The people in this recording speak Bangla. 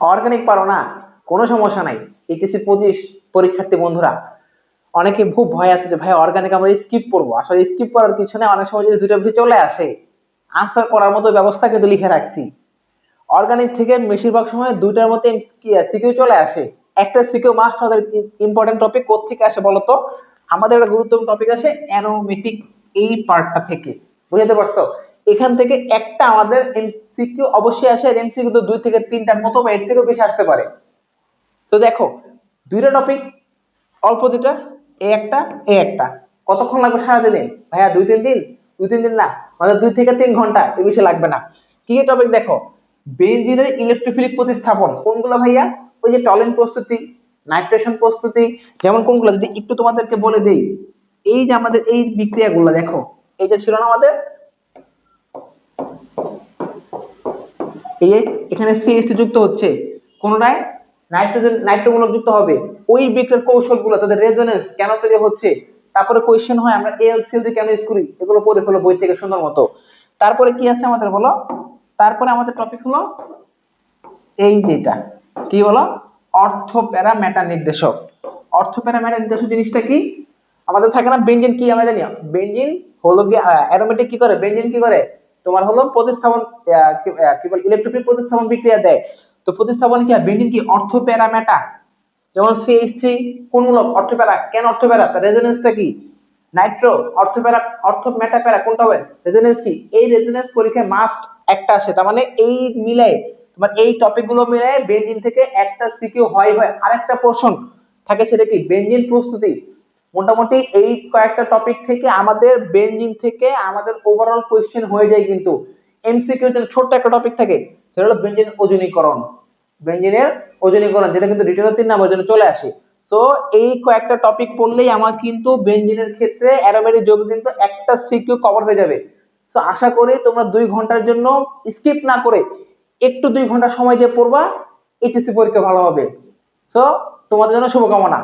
অর্গানিক পারো না, কোনো সমস্যা নাই। এইচএসসি পঁচিশ, পরীক্ষার্থী বন্ধুরা, অনেকে খুব ভয় আছে যে, ভাই অর্গানিক আমরা স্কিপ করব। আসলে স্কিপ করার কিছু নেই অনেক সময় যদি দুটো চলে আসে আনসার করার মতো ব্যবস্থা কিন্তু লিখে রাখছি। অর্গানিক থেকে বেশিরভাগ সময় দুইটার কি সিকিউ চলে আসে। একটা সিকিউ মাস্ট আমাদের ইম্পর্টেন্ট টপিক কোথেকে আসে বলতো আমাদের একটা গুরুত্বপূর্ণ টপিক আসে অ্যানোমেটিক এই পার্টটা থেকে। বুঝতে পারছ? এখান থেকে একটা আমাদের এমসিকিউ অবশ্যই আসে, আর এমসিকিউ তো দুই থেকে তিনটার মতো বা এর থেকেও বেশি আসতে পারে। তো দেখো, দুইটা টপিক অল্প দুটা এ একটা এ একটা। কতক্ষণ লাগবে সারাদিনে? ভাইয়া, দুই, তিন দিন? দুই, তিন দিন না মানে দুই থেকে তিন ঘণ্টা, এ বেশি লাগবে না। কি টপিক দেখো? বেঞ্জিনের ইলেকট্রোফিলিক প্রতিস্থাপন, কোনগুলো ভাইয়া? ওই যে টলেন প্রস্তুতি, নাইট্রেশন প্রস্তুতি, যেমন কোনগুলো, যদি একটু তোমাদেরকে বলে দেই। এই যে আমাদের এই বিক্রিয়াগুলো, দেখো, এই যে ছিল না আমাদের এই এখানে সিএসসি যুক্ত হচ্ছে, কোনটায়? নাইট্রোজেন নাইট্রোমূলক যুক্ত হবে। ওই বিক্রিয়ার কৌশলগুলো, তাদের রেজোনেন্স কেন তৈরি হচ্ছে? তারপরে কোয়েশ্চেন হয়, আমরা এলসিএল কেন ইউজ করি? এগুলো পড়ে ফেলো বই থেকে সুন্দর মতো। তারপরে কি আছে আমাদের বলো? তারপরে আমাদের টপিক হলো এই যেটা কি বলো? অর্থ প্যারা মেটা নির্দেশক অর্থ প্যারা মেটা নির্দেশক জিনিসটা কি? আমাদের থাকে না বেঞ্জিন কি আমরা জানি? বেঞ্জিন হলো গিয়ে অ্যারোমেটিক কি করে? বেঞ্জিন কি করে? তোমার হলো প্রতিস্থাপন কি বল ইলেকট্রনিক প্রতিস্থাপন বিক্রিয়া দেয়। তো প্রতিস্থাপন কি হয়? কি অর্থ প্যারা মেটা যেমন সিএইচসি কোনমূলক অর্থ প্যারা কেন অর্থ প্যারা রেজোনেন্সটা কি? নাইট্রো অর্থ প্যারা অর্থ মেটা প্যারা কোনটা হবে? রেজোনেন্স কি? এই রেজোনেন্স পরীক্ষায় মাস্ট একটা আসে তার মানে এই মিলাই তোমার এই টপিকগুলো মিলে বেঞ্জিন থেকে একটা সিকিউ হয় হয় আরেকটা পোর্শন থাকে সেটা কি? বেঞ্জিন প্রস্তুতি। মোটামুটি এই কয়েকটা টপিক থেকে আমাদের বেঞ্জিন থেকে আমাদের ওভারঅল কোয়েশ্চেন হয়ে যায় কিন্তু। এমসিকিউ ছোট্ট একটা টপিক থাকে, সেটা হলো বেঞ্জিন ওজনীকরণ। বেঞ্জিনের ওজনীকরণ, যেটা কিন্তু রিটার্ন তিন নাম্বার জন্য চলে আসে। তো এই কয়েকটা টপিক পড়লেই আমার কিন্তু বেঞ্জিনের ক্ষেত্রে অ্যারোমেটিক যোগ কিন্তু একটা সিকিউ কভার হয়ে যাবে। তো আশা করি তোমরা দুই ঘণ্টার জন্য স্কিপ না করে একটু দুই ঘণ্টা সময় দিয়ে পড়বা, এইচএসসি পরীক্ষা ভালো হবে। তো তোমাদের জন্য শুভকামনা।